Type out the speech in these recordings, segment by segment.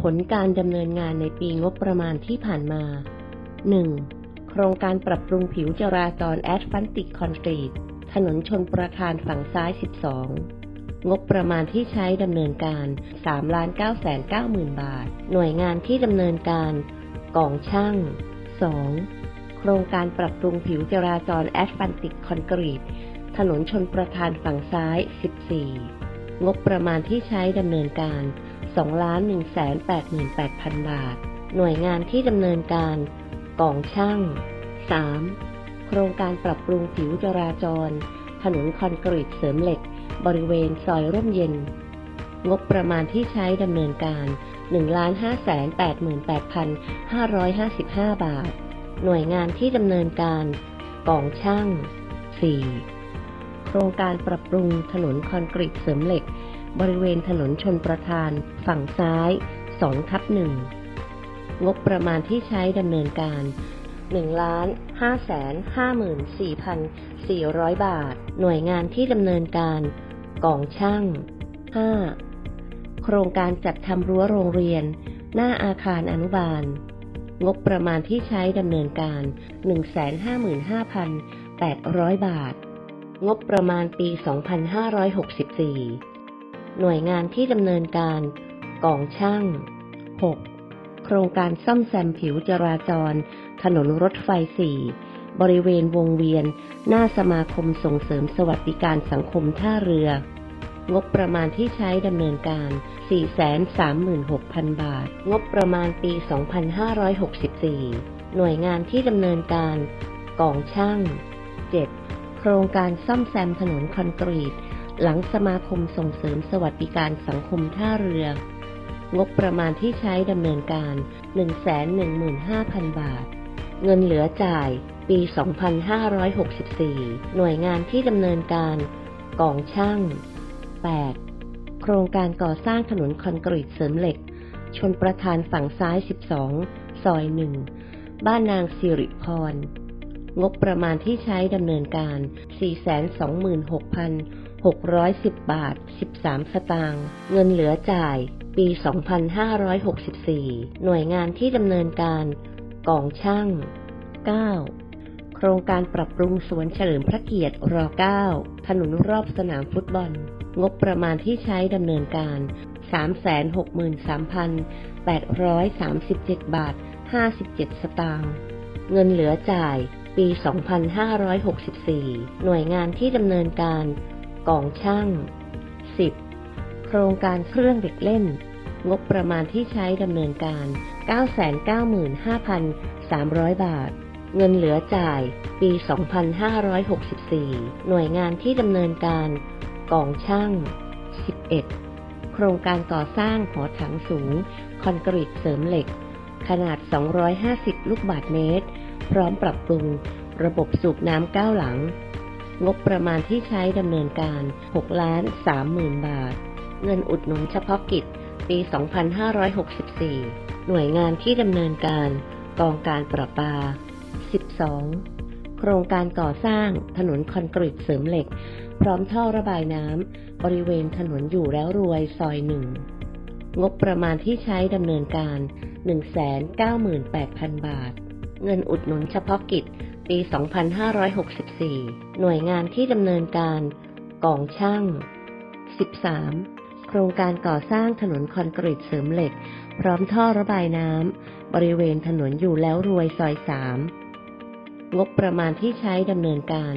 ผลการดำเนินงานในปีงบประมาณที่ผ่านมา 1. โครงการปรับปรุงผิวจราจรแอสฟันติกคอนกรีต ถนนชนประทานฝั่งซ้าย 12 งบประมาณที่ใช้ดำเนินการ 3 9 9 0 0 0 บาท หน่วยงานที่ดำเนินการกองช่าง 2. โครงการปรับปรุงผิวจราจรแอสฟันติกคอนกรีต ถนนชนประทานฝั่งซ้าย 14 งบประมาณที่ใช้ดำเนินการ 2,188,000 บาท หน่วยงานที่ดำเนินการกองช่าง 3. โครงการปรับปรุงผิวจราจร ถนนคอนกรีตเสริมเหล็ก บริเวณซอยร่มเย็น งบประมาณที่ใช้ดำเนินการ 1,588,555 บาท หน่วยงานที่ดำเนินการกองช่าง 4. โครงการปรับปรุงถนนคอนกรีตเสริมเหล็ก บริเวณถนนชนประทาน ฝั่งซ้าย2ทับ1งบประมาณที่ใช้ดำเนินการ1,554,400 บาท หน่วยงานที่ดำเนินการกองช่าง 5. โครงการจัดทำรั้วโรงเรียน หน้าอาคารอนุบาล งบประมาณที่ใช้ดำเนินการ 155,800 บาท งบประมาณปี 2564 หน่วยงานที่ดำเนินการกองช่าง 6. โครงการซ่อมแซมผิวจราจร ถนนรถไฟ 4 บริเวณวงเวียน หน้าสมาคมส่งเสริมสวัสดิการสังคมท่าเรือ งบประมาณที่ใช้ดำเนินการ 436,000 บาท งบประมาณปี 2564 หน่วยงานที่ดำเนินการกองช่าง 7. โครงการซ่อมแซมถนนคอนกรีต หลังสมาคมส่งเสริมสวัสดิการสังคมท่าเรือ งบประมาณที่ใช้ดำเนินการ 115,000 บาท เงินเหลือจ่าย ปี 2564 หน่วยงานที่ดำเนินการ กองช่าง 8. โครงการก่อสร้างถนนคอนกรีตเสริมเหล็ก ชนประทานฝั่งซ้าย 12 ซอย 1 บ้านนางสิริพรงบประมาณที่ใช้ดำเนินการ 426,000 610 บาท 13 สตางค์เงินเหลือจ่ายปี 2564 หน่วยงานที่ดำเนินการกองช่าง 9. โครงการปรับปรุงสวนเฉลิมพระเกียรติร9ถนนรอบสนามฟุตบอล งบประมาณที่ใช้ดำเนินการ 363,837 บาท 57 สตางค์เงินเหลือจ่ายปี 2564 หน่วยงานที่ดำเนินการ กองช่าง 10. โครงการเครื่องเด็กเล่น งบประมาณที่ใช้ดำเนินการ 995,300 บาท เงินเหลือจ่าย ปี 2564 หน่วยงานที่ดำเนินการ กองช่าง 11. โครงการก่อสร้างหอถังสูง คอนกรีตเสริมเหล็ก ขนาด 250 ลูกบาศก์เมตร พร้อมปรับปรุง ระบบสูบน้ำก้าวหลัง งบประมาณที่ใช้ดำเนินการ 6 ล้าน3หมื่นบาท เงินอุดหนุนเฉพาะกิจ ปี 2564 หน่วยงานที่ดำเนินการ กองการประปา 12. โครงการก่อสร้างถนนคอนกรีตเสริมเหล็ก พร้อมท่อระบายน้ำบริเวณถนนอยู่แล้วรวยซอยหนึ่งงบประมาณที่ใช้ดำเนินการ 198,000 บาท เงินอุดหนุนเฉพาะกิจ ปี 2564 หน่วยงานที่ดำเนินการกองช่าง 13. โครงการก่อสร้างถนนคอนกรีตเสริมเหล็ก พร้อมท่อระบายน้ำ บริเวณถนนอยู่แล้วรวยซอย 3 งบประมาณที่ใช้ดำเนินการ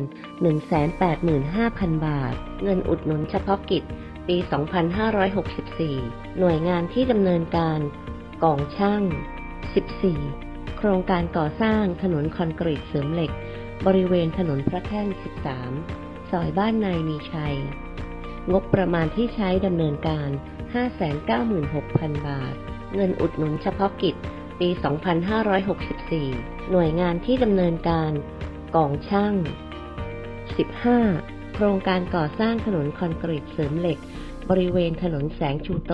185,000 บาท เงินอุดหนุนเฉพาะกิจ ปี 2564 หน่วยงานที่ดำเนินการกองช่าง 14 ครงการก่อสร้างถนนคอนกรีตเสริมเหล็ก บริเวณถนนพระแท่น 13 ซอยบ้านในมีชัย งบประมาณที่ใช้ดำเนินการ 596,000 บาท เงินอุดหนุนเฉพาะกิจ ปี 2564 หน่วยงานที่ดำเนินการกองช่าง 15 โครงการก่อสร้างถนนคอนกรีตเสริมเหล็ก บริเวณถนนแสงชูโต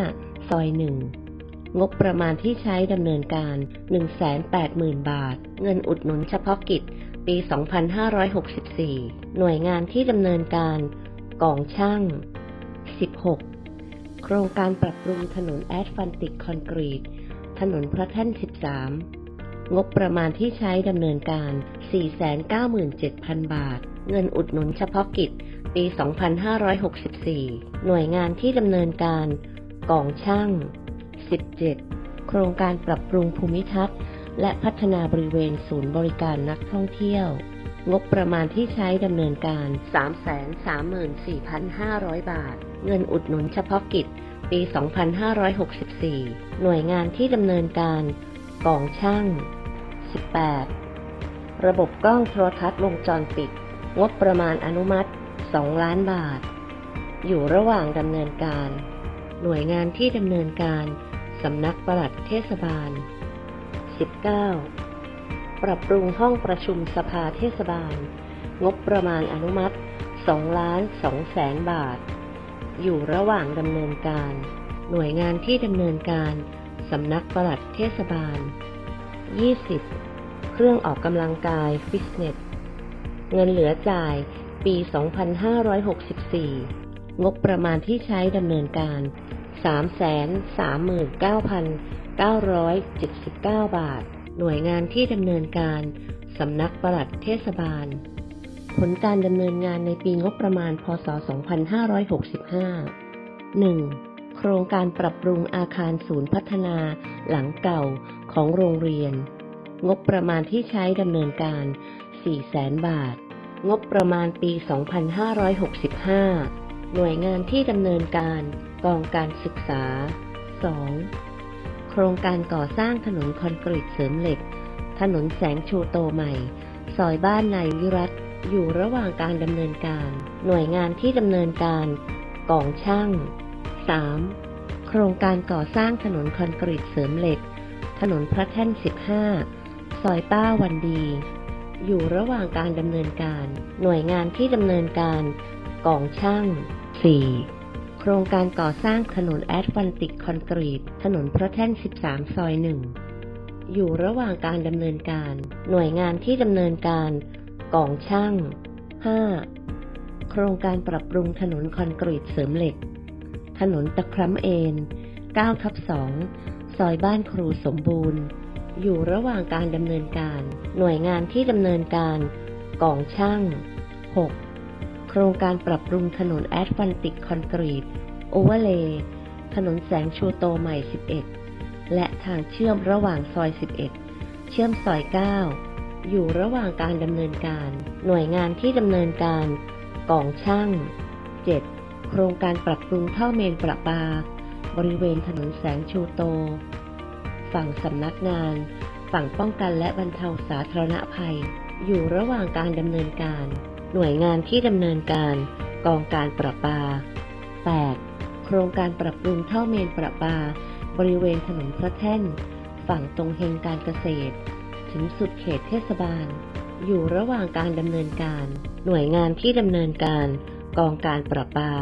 5 ซอย 1 งบประมาณที่ใช้ดำเนินการ 180,000 บาท เงินอุดหนุนเฉพาะกิจ ปี 2564 หน่วยงานที่ดำเนินการ กองช่าง 16 โครงการปรับปรุงถนนแอสฟันติกคอนกรีต ถนนพระแท่น 13 งบประมาณที่ใช้ดำเนินการ 497,000 บาท เงินอุดหนุนเฉพาะกิจ ปี 2564 หน่วยงานที่ดำเนินการ กองช่าง 17 โครงการปรับปรุงภูมิทัศน์ และพัฒนาบริเวณศูนย์บริการนักท่องเที่ยว งบประมาณที่ใช้ดำเนินการ 334,500 บาท เงินอุดหนุนเฉพาะกิจ ปี 2564 หน่วยงานที่ดำเนินการกองช่าง 18 ระบบกล้องโทรทัศน์วงจรปิด งบประมาณอนุมัติ 2 ล้านบาท อยู่ระหว่างดำเนินการ หน่วยงานที่ดำเนินการ สำนักปลัดเทศบาล 19 ปรับปรุงห้องประชุมสภาเทศบาล งบประมาณอนุมัติ2ล้าน2แสนบาท อยู่ระหว่างดำเนินการ หน่วยงานที่ดำเนินการสำนักปลัดเทศบาล 20 เครื่องออกกำลังกายฟิตเนส เงินเหลือจ่ายปี 2564 งบประมาณที่ใช้ดำเนินการ 339,979 บาท หน่วยงานที่ดำเนินการ สำนักปลัดเทศบาล ผลการดำเนินงานในปีงบประมาณ พศ 2565 1. โครงการปรับปรุงอาคารศูนย์พัฒนาหลังเก่าของโรงเรียน งบประมาณที่ใช้ดำเนินการ 400,000 บาท งบประมาณปี 2565 หน่วยงานที่ดำเนินการ กองการศึกษา 2. โครงการก่อสร้างถนนคอนกรีตเสริมเหล็ก ถนนแสงชูโตใหม่ ซอยบ้านนายวิรัตอยู่ระหว่างการดำเนินการ หน่วยงานที่ดำเนินการกองช่าง 3. โครงการก่อสร้างถนนคอนกรีตเสริมเหล็ก ถนนพระแท่น 15 ซอยป้าวันดี อยู่ระหว่างการดำเนินการ หน่วยงานที่ดำเนินการกองช่าง 4. โครงการก่อสร้างถนนแอสฟันติกคอนกรีต ถนนพระแท่น 13 ซอย 1 อยู่ระหว่างการดำเนินการ หน่วยงานที่ดำเนินการ กองช่าง 5. โครงการปรับปรุงถนนคอนกรีตเสริมเหล็ก ถนนตะคร้ำเอน9ทับ2ซอยบ้านครูสมบูรณ์ อยู่ระหว่างการดำเนินการ หน่วยงานที่ดำเนินการ กองช่าง 6. โครงการปรับปรุงถนนแอสฟันติกคอนกรีต โอเวอร์เลย์ถนนแสงชูโตใหม่ 11 และทางเชื่อมระหว่างซอย 11 เชื่อมซอย 9 อยู่ระหว่างการดำเนินการ หน่วยงานที่ดำเนินการกองช่าง 7. โครงการปรับปรุงท่อเมนประปา บริเวณถนนแสงชูโต ฝั่งสำนักงาน ฝั่งป้องกันและบรรเทาสาธารณภัย อยู่ระหว่างการดำเนินการ หน่วยงานที่ดำเนินการ กองการประปา 8. โครงการปรับปรุงท่อเมนประปา บริเวณถนนพระแท่น ฝั่งตรงเฮงการเกษตร ถึงสุดเขตเทศบาล อยู่ระหว่างการดำเนินการ หน่วยงานที่ดำเนินการ กองการประปา